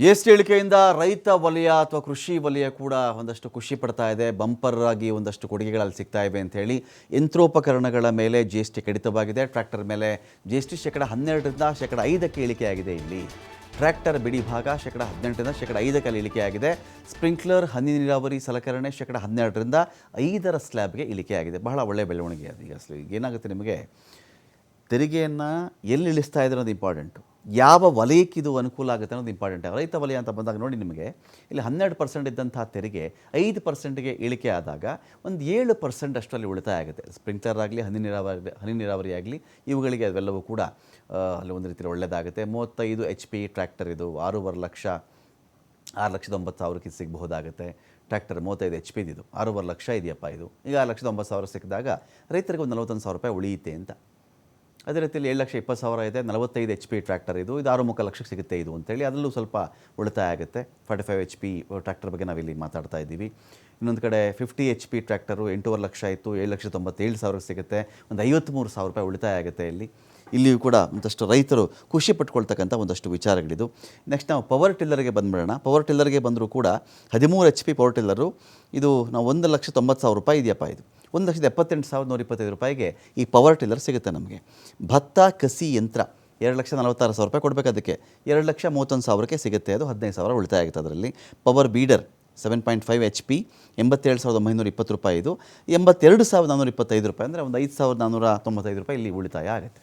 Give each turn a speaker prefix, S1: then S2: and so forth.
S1: G S T ಇಳಿಕೆಯಿಂದ ರೈತ ವಲಯ ಅಥವಾ ಕೃಷಿ ವಲಯ ಕೂಡ ಒಂದಷ್ಟು ಖುಷಿ ಪಡ್ತಾ ಇದೆ. ಬಂಪರ್ ಆಗಿ ಒಂದಷ್ಟು ಕೊಡುಗೆಗಳಲ್ಲಿ ಸಿಗ್ತಾ ಇವೆ ಅಂತ ಹೇಳಿ ಯಂತ್ರೋಪಕರಣಗಳ ಮೇಲೆ ಜಿ ಎಸ್ ಟಿ ಕಡಿತವಾಗಿದೆ. ಟ್ರ್ಯಾಕ್ಟರ್ ಮೇಲೆ ಜಿ ಎಸ್ ಟಿ ಶೇಕಡ ಹನ್ನೆರಡರಿಂದ ಶೇಕಡ ಐದಕ್ಕೆ ಇಳಿಕೆಯಾಗಿದೆ ಇಲ್ಲಿ. ಟ್ರ್ಯಾಕ್ಟರ್ ಬಿಡಿ ಭಾಗ ಶೇಕಡ ಹದಿನೆಂಟರಿಂದ ಶೇಕಡ ಐದಕ್ಕೆ ಇಳಿಕೆಯಾಗಿದೆ. ಸ್ಪ್ರಿಂಕ್ಲರ್, ಹನಿ ನೀರಾವರಿ ಸಲಕರಣೆ ಶೇಕಡ ಹನ್ನೆರಡರಿಂದ ಐದರ ಸ್ಲ್ಯಾಬ್ಗೆ ಇಳಿಕೆಯಾಗಿದೆ. ಬಹಳ ಒಳ್ಳೆಯ ಬೆಳವಣಿಗೆ ಅದು. ಈಗ ಏನಾಗುತ್ತೆ ನಿಮಗೆ? ತೆರಿಗೆಯನ್ನು ಎಲ್ಲಿ ಇಳಿಸ್ತಾ ಇದ್ರೆ ಅನ್ನೋದು ಇಂಪಾರ್ಟೆಂಟು ಯಾವ ವಲಯಕ್ಕೆ ಇದು ಅನುಕೂಲ ಆಗುತ್ತೆ ಅನ್ನೋದು ಇಂಪಾರ್ಟೆಂಟ್ ರೈತ ವಲಯ ಅಂತ ಬಂದಾಗ ನೋಡಿ ನಿಮಗೆ, ಇಲ್ಲಿ ಹನ್ನೆರಡು ಪರ್ಸೆಂಟ್ ಇದ್ದಂಥ ತೆರಿಗೆ ಐದು ಪರ್ಸೆಂಟ್ಗೆ ಇಳಿಕೆ ಆದಾಗ ಒಂದು ಏಳು ಪರ್ಸೆಂಟ್ ಅಷ್ಟರಲ್ಲಿ ಉಳಿತಾಯ ಆಗುತ್ತೆ. ಸ್ಪ್ರಿಂಕ್ಲರ್ ಆಗಲಿ, ಹನಿ ನೀರಾವರಿ ಹನಿ ನೀರಾವರಿ ಆಗಲಿ, ಇವುಗಳಿಗೆ ಅವೆಲ್ಲವೂ ಕೂಡ ಅಲ್ಲಿ ಒಂದು ರೀತಿಯಲ್ಲಿ ಒಳ್ಳೆಯದಾಗುತ್ತೆ. ಮೂವತ್ತೈದು ಎಚ್ ಪಿ ಟ್ರ್ಯಾಕ್ಟರ್ ಇದು, ಆರೂವರೆ ಲಕ್ಷ, ಆರು ಲಕ್ಷದ ಒಂಬತ್ತು ಸಾವಿರಕ್ಕೆ ಇದು ಸಿಗಬಹುದಾಗುತ್ತೆ. ಟ್ರ್ಯಾಕ್ಟರ್ ಮೂವತ್ತೈದು ಎಚ್ ಪಿದು ಆರೂವರೆ ಲಕ್ಷ ಇದೆಯಪ್ಪ ಇದು. ಈಗ ಆರು ಲಕ್ಷದ ಒಂಬತ್ತು ಸಾವಿರ ಸಿಕ್ಕಿದಾಗ ರೈತರಿಗೆ ಒಂದು ನಲವತ್ತೊಂದು ಸಾವಿರ ರೂಪಾಯಿ ಉಳಿಯುತ್ತೆ ಅಂತ. ಅದೇ ರೀತಿಯಲ್ಲಿ ಏಳು ಲಕ್ಷ ಇಪ್ಪತ್ತು ಸಾವಿರ ಇದೆ, ನಲವತ್ತೈದು ಎಚ್ ಪಿ ಟ್ರ್ಯಾಕ್ಟರ್ ಇದು. ಇದು ಆರು ಮುಖ ಲಕ್ಷಕ್ಕೆ ಸಿಗುತ್ತೆ ಇದು ಅಂತೇಳಿ. ಅದರಲ್ಲೂ ಸ್ವಲ್ಪ ಉಳಿತಾಯ ಆಗುತ್ತೆ. Forty five H P tractor ಬಗ್ಗೆ ನಾವಿಲ್ಲಿ ಮಾತಾಡ್ತಾ ಇದ್ದೀವಿ. ಇನ್ನೊಂದು ಕಡೆ ಫಿಫ್ಟಿ ಎಚ್ ಪಿ ಟ್ರ್ಯಾಕ್ಟರು ಎಂಟೂವರೆ ಲಕ್ಷ ಇತ್ತು, ಏಳು ಲಕ್ಷ ತೊಂಬತ್ತೇಳು ಸಾವಿರ ಸಿಗುತ್ತೆ. ಒಂದು ಐವತ್ತ್ಮೂರು ಸಾವಿರ ರೂಪಾಯಿ ಉಳಿತಾಯ ಆಗುತ್ತೆ ಇಲ್ಲಿ. ಇಲ್ಲಿಯೂ ಕೂಡ ಒಂದಷ್ಟು ರೈತರು ಖುಷಿ ಪಟ್ಕೊಳ್ತಕ್ಕಂಥ ಒಂದಷ್ಟು ವಿಚಾರಗಳಿದು. ನೆಕ್ಸ್ಟ್ ನಾವು ಪವರ್ ಟಿಲ್ಲರ್ಗೆ ಬಂದ್ಬಿಡೋಣ. ಪವರ್ ಟಿಲ್ಲರ್ಗೆ ಬಂದರೂ ಕೂಡ ಹದಿಮೂರು ಎಚ್ ಪಿ ಪವರ್ ಟಿಲ್ಲರು ಇದು ನಾವು ಒಂದು ಲಕ್ಷ ತೊಂಬತ್ತು ಸಾವಿರ ರೂಪಾಯಿ ಇದೆಯಪ್ಪ ಇದು. ಒಂದು ಲಕ್ಷದ ಎಪ್ಪತ್ತೆಂಟು ಸಾವಿರದ ನೂರ ಇಪ್ಪತ್ತೈದು ರೂಪಾಯಿಗೆ ಈ ಪವರ್ ಟಿಲ್ಲರ್ ಸಿಗುತ್ತೆ ನಮಗೆ. ಭತ್ತ, ಕಸಿ, ಯಂತ್ರ ಎರಡು ಲಕ್ಷ ನಲವತ್ತಾರು ಸಾವಿರ ರೂಪಾಯಿ ಕೊಡಬೇಕು ಅದಕ್ಕೆ. ಎರಡು ಲಕ್ಷ ಮೂವತ್ತೊಂದು ಸಾವಿರಕ್ಕೆ ಸಿಗುತ್ತೆ ಅದು ಹದಿನೈದು ಸಾವಿರ ಉಳಿತಾಯ ಆಗುತ್ತೆ ಅದರಲ್ಲಿ. Power weeder seven point five H P ಎಂಬತ್ತೇಳು ಸಾವಿರದ ಒಂಬೈನೂರ ಇಪ್ಪತ್ತು ರೂಪಾಯಿ ಇದು. ಎಂಬತ್ತೆರಡು ಸಾವಿರದ ನಾನ್ನೂರ ಇಪ್ಪತ್ತೈದು ರೂಪಾಯಿ ಅಂದರೆ ಒಂದು ಐದು ಸಾವಿರದ ನಾನ್ನೂರ ತೊಂಬತ್ತೈದು ರೂಪಾಯಿ ಇಲ್ಲಿ ಉಳಿತಾಯ ಆಗುತ್ತೆ.